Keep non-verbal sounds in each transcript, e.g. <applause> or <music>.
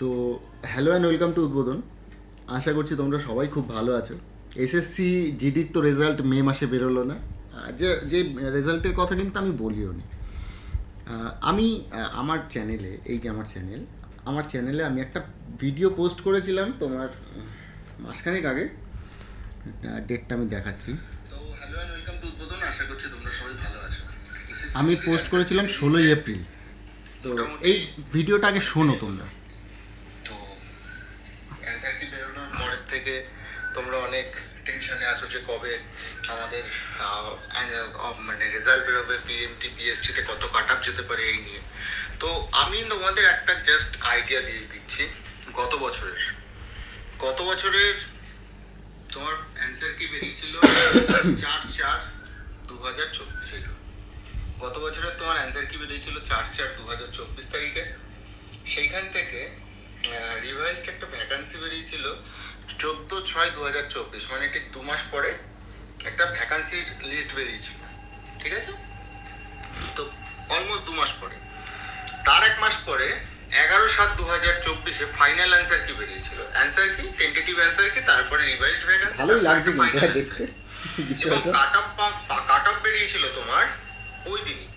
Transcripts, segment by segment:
তো hello and welcome to উদ্বোধন। আশা করছি তোমরা সবাই খুব ভালো আছো। এসএসসি জিডির তো রেজাল্ট মে মাসে বেরোলো না। যে যে রেজাল্টের কথা কিন্তু আমি বলিও নি। আমি আমার চ্যানেলে এই যে আমার চ্যানেল আমার চ্যানেলে আমি একটা ভিডিও পোস্ট করেছিলাম তোমার মাসখানেক আগে। ডেটটা আমি দেখাচ্ছি। হ্যালো অ্যান্ড ওয়েলকাম টু উদ্বোধন আশা করছি তোমরা সবাই ভালো আমি পোস্ট করেছিলাম ষোলোই এপ্রিল। তো এই ভিডিওটা আগে শোনো তোমরা তো অ্যান্সার কি বেরোনোর পরের থেকে তোমরা অনেক টেনশনে আছো যে কবে আমাদের মানে রেজাল্ট বেরোবে পিএমটি পিএসটিতে কত কাট আপ যেতে পারে এই নিয়ে। তো আমি তোমাদের একটা জাস্ট আইডিয়া দিয়ে দিচ্ছি। গত বছরের গত বছরের তোমার অ্যান্সার <coughs> কি বেরিয়েছিল? চার চার দু হাজার চব্বিশ গত বছরের তোমার অ্যান্সার কি বেরিয়েছিল? চার চার দু হাজার চব্বিশ তারিখে। সেইখান থেকে রিভাইজড একটা ভ্যাকান্সি বেরিয়েছিল। চোদ্দ ছয় দু হাজার চব্বিশ মানে ঠিক দু মাস পরে একটা ভ্যাকান্সির লিস্ট বেরিয়েছিল ঠিক আছে? তো অলমোস্ট দু মাস পরে। তার এক মাস পরে এগারো সাত দু হাজার চব্বিশে ফাইনাল অ্যান্সার কি বেরিয়েছিল? অ্যান্সার কি? টেন্টেটিভ অ্যান্সার কি? তারপরে রিভাইজড ভ্যাকান্সি ভালোই লাগছে দেখতে। <laughs> এবং কাট অফ কাট অফ বেরিয়েছিল তোমার ওই দিনই।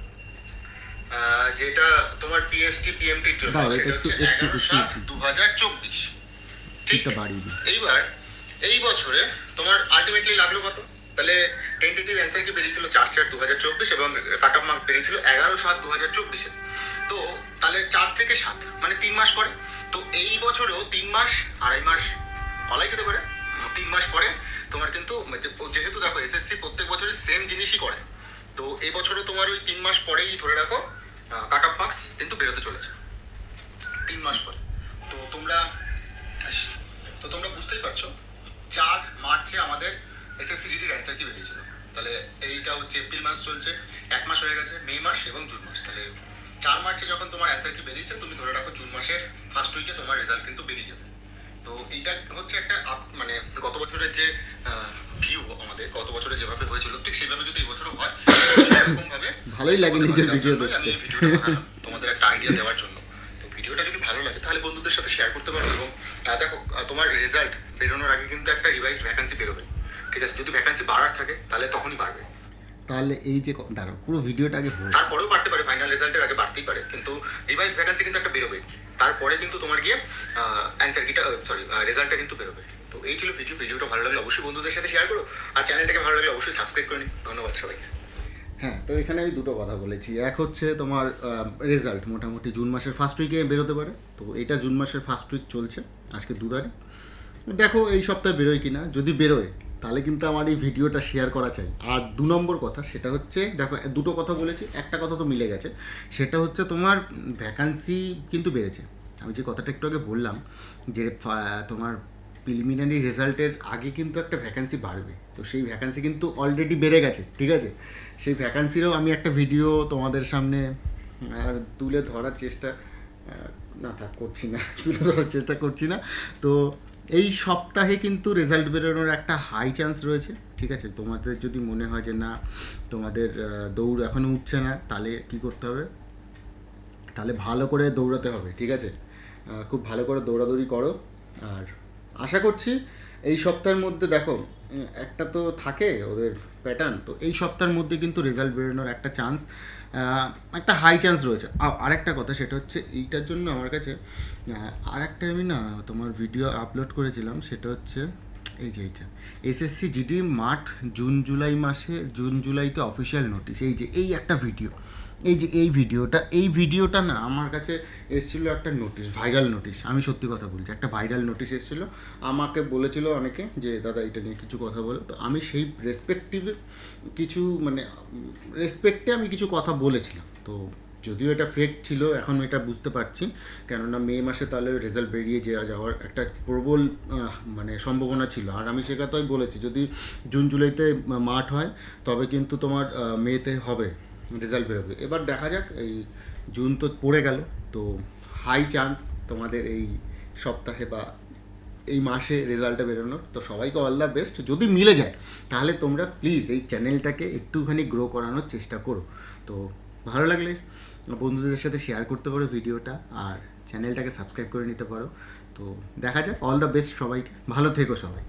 যেটা তোমার পিএসটি পিএমটির জন্য সেটা হচ্ছে এগারো সাত। দু হাজার চব্বিশ। স্পিডটা বাড়িয়ে দিই। এইবার এই বছরে তোমার আলটিমেটলি লাগল কত? তাহলে টেন্টেটিভ অ্যান্সার কি বেরিয়েছিল? চার চার দু হাজার চব্বিশ এবং কাট অফ মার্কস বেরিয়েছিল এগারো সাত দু হাজার চব্বিশে। তো তাহলে চার থেকে সাত মানে তিন মাস পরে। তো এই বছরেও তিন মাস আড়াই মাস বলাই যেতে পারে। তিন মাস পরে তোমার কিন্তু যেহেতু দেখো এসএসসি প্রত্যেক বছরই সেম জিনিসই করে। তো এই বছরও তোমার ওই তিন মাস পরেই ধরে রাখো কাট অফ মার্কস কিন্তু বেরোতে চলেছে। তিন মাস পরে। তো তোমরা তো তোমরা বুঝতেই পারছ চার মার্চে আমাদের এসএসসি জিডির অ্যান্সার কি বেরিয়েছিল? তাহলে এইটা হচ্ছে এপ্রিল মাস চলছে এক মাস হয়ে গেছে মে মাস এবং জুন মাস। তাহলে চার মার্চে যখন তোমার অ্যান্সার কি বেরিয়েছে তুমি ধরে রাখো জুন মাসের ফার্স্ট উইকে তোমার রেজাল্ট কিন্তু বেরিয়ে যাবে। তো এইটা হচ্ছে একটা মানে গত বছরের যে ভিউ আমাদের গত বছরে যেভাবে হয়েছিল ঠিক সেভাবে যদি এই বছরও হয় এরকম ভাবে ভালোই লাগে নিজের ভিডিও দেখতে। তোমাদের একটা আইডিয়া দেওয়ার জন্য। তো ভিডিওটা যদি ভালো লাগে তাহলে বন্ধুদের সাথে শেয়ার করতে পারো এবং দেখো তোমার রেজাল্ট বেরোনোর আগে কিন্তু একটা রিভাইজ ভ্যাকান্সি বেরোবে। ঠিক আছে যদি ভ্যাকান্সি বাড়ার থাকে তাহলে তখনই বাড়বে। তাহলে এই যে দাঁড়াও পুরো ভিডিওটা আগে তারপরেও বাড়তে পারে ফাইনাল রেজাল্টের আগে বাড়তেই পারে কিন্তু রিভাইজ ভ্যাকান্সি কিন্তু একটা বেরোবে। তারপরে কিন্তু তোমার গিয়ে অ্যান্সার কিটা সরি রেজাল্টটা কিন্তু বেরোবে। তো এই ছিল ভিডিও ভিডিওটা ভালো লাগলে অবশ্যই বন্ধুদের সাথে শেয়ার করো। আর চ্যানেলটাকে ভালো লাগলে অবশ্যই সাবস্ক্রাইব করে নিন ধন্যবাদ সবাইকে। হ্যাঁ তো এখানে আমি দুটো কথা বলেছি। এক হচ্ছে তোমার রেজাল্ট মোটামুটি জুন মাসের ফার্স্ট উইকে বেরোতে পারে। তো এটা জুন মাসের ফার্স্ট উইক চলছে, আজকে দু তারিখ দেখো এই সপ্তাহে বেরোয় কিনা, যদি বেরোয়, তাহলে কিন্তু আমার এই ভিডিওটা শেয়ার করা চাই। আর দু নম্বর কথা, সেটা হচ্ছে, দেখো, দুটো কথা বলেছি, একটা কথা তো মিলে গেছে। সেটা হচ্ছে তোমার ভ্যাকান্সি কিন্তু বেড়েছে। আমি যে কথাটা একটু আগে বললাম, যে তোমার প্রিলিমিনারি রেজাল্টের আগে কিন্তু একটা ভ্যাকান্সি বাড়বে। তো সেই ভ্যাকান্সি কিন্তু অলরেডি বেড়ে গেছে, ঠিক আছে? সেই ভ্যাকান্সিরও আমি একটা ভিডিও তোমাদের সামনে তুলে ধরার চেষ্টা না থাক, করছি না, <laughs> তুলে ধরার চেষ্টা করছি না। তো এই সপ্তাহে কিন্তু রেজাল্ট বেরোনোর একটা হাই চান্স রয়েছে, ঠিক আছে? তোমাদের যদি মনে হয় যে না, তোমাদের দৌড় এখনও উঠছে না, তাহলে কি করতে হবে? তাহলে ভালো করে দৌড়াতে হবে, ঠিক আছে? খুব ভালো করে দৌড়াদৌড়ি করো, আর আশা করছি এই সপ্তাহের মধ্যে দেখো, একটা তো থাকে ওদের প্যাটার্ন তো এই সপ্তাহের মধ্যে কিন্তু রেজাল্ট বেরোনোর একটা চান্স একটা হাই চান্স রয়েছে। আর একটা কথা সেটা হচ্ছে এইটার জন্য আমার কাছে আর একটা আমি না তোমার ভিডিও আপলোড করেছিলাম, সেটা হচ্ছে এই যে এইটা এসএসসি জিডি মাঠ জুন, জুলাই মাসে, জুন, জুলাইতে অফিসিয়াল নোটিশ এই যে, এই একটা ভিডিও এই যে, এই ভিডিওটা এই ভিডিওটা না, আমার কাছে এসেছিল একটা নোটিশ ভাইরাল নোটিশ আমি সত্যি কথা বলছি, একটা ভাইরাল নোটিশ এসেছিল। আমাকে বলেছিল অনেকে যে, দাদা, এটা নিয়ে কিছু কথা বলো। তো আমি সেই রেসপেক্টিভ কিছু মানে রেসপেক্টে আমি কিছু কথা বলেছিলাম। তো যদিও এটা ফেক ছিল, এখন এটা বুঝতে পারছি। কেননা মে মাসে তাহলে রেজাল্ট বেরিয়ে যাওয়া যাওয়ার একটা প্রবল মানে সম্ভাবনা ছিল। আর আমি সে কথাই বলেছি, যদি জুন, জুলাইতে মাঠ হয়, তবে কিন্তু তোমার মেতে হবে রেজাল্ট বেরোবে। এবার দেখা যাক, এই জুন তো পড়ে গেল, তো হাই চান্স তোমাদের এই সপ্তাহে বা এই মাসে রেজাল্টটা বেরোনোর। তো সবাইকে অল দ্য বেস্ট যদি মিলে যায়, তাহলে তোমরা প্লিজ এই চ্যানেলটাকে একটুখানি গ্রো করানোর চেষ্টা করো। তো ভালো লাগলে বন্ধুদের সাথে শেয়ার করতে পারো ভিডিওটা আর চ্যানেলটাকে সাবস্ক্রাইব করে নিতে পারো। তো দেখা যাক অল দ্য বেস্ট সবাইকে। ভালো থেকো সবাই।